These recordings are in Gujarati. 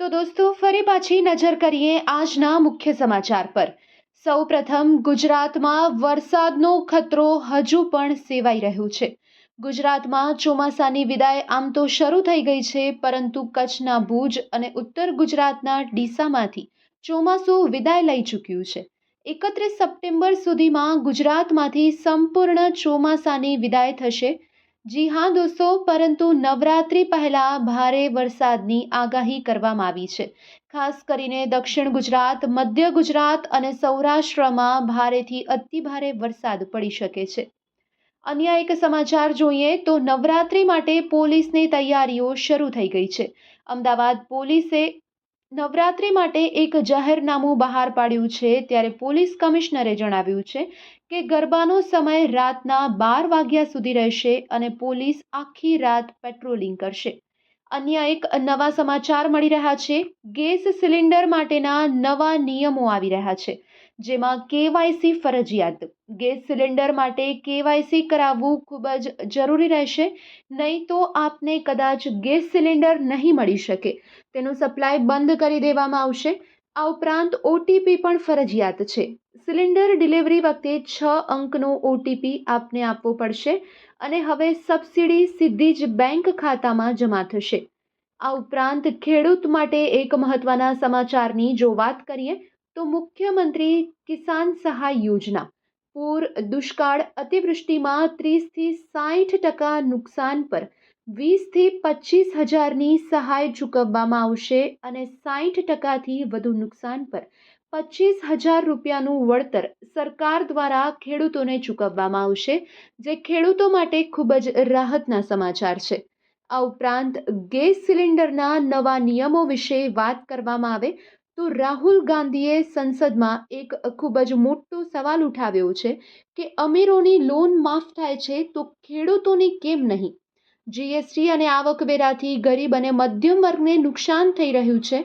તો દોસ્તો, ફરી પાછી નજર કરીએ આજના મુખ્ય સમાચાર પર. સૌપ્રથમ, ગુજરાતમાં વરસાદનો ખતરો હજુ પણ સેવાઈ રહ્યો છે. ગુજરાતમાં ચોમાસાની વિદાય આમ તો શરૂ થઈ ગઈ છે, પરંતુ કચ્છના ભુજ અને ઉત્તર ગુજરાતના ડીસામાંથી ચોમાસું વિદાય લઈ ચૂક્યું છે. એકત્રીસ સપ્ટેમ્બર સુધીમાં ગુજરાતમાંથી સંપૂર્ણ ચોમાસાની વિદાય થશે જી હા દોસ્તો, પરંતુ નવરાત્રિ પહેલા ભારે વરસાદની આગાહી કરવામાં આવી છે. ખાસ કરીને દક્ષિણ ગુજરાત, મધ્ય ગુજરાત અને સૌરાષ્ટ્રમાં ભારેથી અતિભારે વરસાદ પડી શકે છે. અન્ય એક સમાચાર જોઈએ તો નવરાત્રિ માટે પોલીસની તૈયારીઓ શરૂ થઈ ગઈ છે. અમદાવાદ પોલીસે નવરાત્રિ માટે એક જાહેરનામું બહાર પાડ્યું છે ત્યારે પોલીસ કમિશનરે જણાવ્યું છે કે ગરબાનો સમય રાતના બાર વાગ્યા સુધી રહેશે અને પોલીસ આખી રાત પેટ્રોલિંગ કરશે. અન્ય એક નવા સમાચાર મળી રહ્યા છે. ગેસ સિલિન્ડર માટેના નવા નિયમો આવી રહ્યા છે. જેમાં કેવાયસી ફરજિયાત. ગેસ સિલિન્ડર માટે કેવાયસી કરાવવું ખૂબ જ જરૂરી રહેશે, નહીં તો આપને કદાચ ગેસ સિલિન્ડર નહીં મળી શકે. તેનું સપ્લાય બંધ કરી દેવામાં આવશે. આ ઉપરાંત ઓટીપી પણ ફરજિયાત છે. સિલિન્ડર ડિલિવરી વખતે છ અંકનો ઓટીપી આપને આપવો પડશે અને હવે સબસિડી સીધી જ બેંક ખાતામાં જમા થશે. આ ઉપરાંત ખેડૂત માટે એક મહત્ત્વના સમાચારની જો વાત કરીએ તો મુખ્યમંત્રી કિસાન સહાય યોજના. પૂર, દુષ્કાળ અતિવૃષ્ટિમાં ત્રીસથી સાઠ ટકા નુકસાન પર વીસથી પચીસ હજારની સહાય ચૂકવવામાં આવશે અને સાઠ ટકાથી વધુ નુકસાન પર પચીસ હજાર રૂપિયાનું વળતર સરકાર દ્વારા ખેડૂતોને ચૂકવવામાં આવશે, જે ખેડૂતો માટે ખૂબ જ રાહતના સમાચાર છે. આ ઉપરાંત ગેસ સિલિન્ડરના નવા નિયમો વિશે વાત કરવામાં આવે તો રાહુલ ગાંધીએ સંસદમાં એક ખૂબ જ મોટો સવાલ ઉઠાવ્યો છે કે અમીરોની લોન માફ થાય છે તો ખેડૂતોની કેમ નહીં? જીએસટી અને આવકવેરાથી ગરીબ અને મધ્યમ વર્ગને નુકસાન થઈ રહ્યું છે.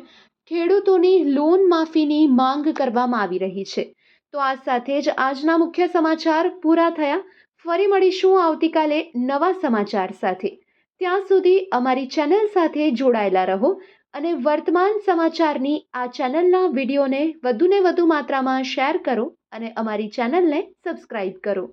ખેડૂતોની લોન માફીની માંગ કરવામાં આવી રહી છે. તો આ સાથે જ આજના મુખ્ય સમાચાર પૂરા થયા. ફરી મળીશું આવતીકાલે નવા સમાચાર સાથે. ત્યાં સુધી અમારી ચેનલ સાથે જોડાયેલા રહો. અને વર્તમાન સમાચારની આ ચેનલના વિડીયોને વધુને વધુ માત્રામાં શેર કરો અને અમારી ચેનલને સબસ્ક્રાઈબ કરો.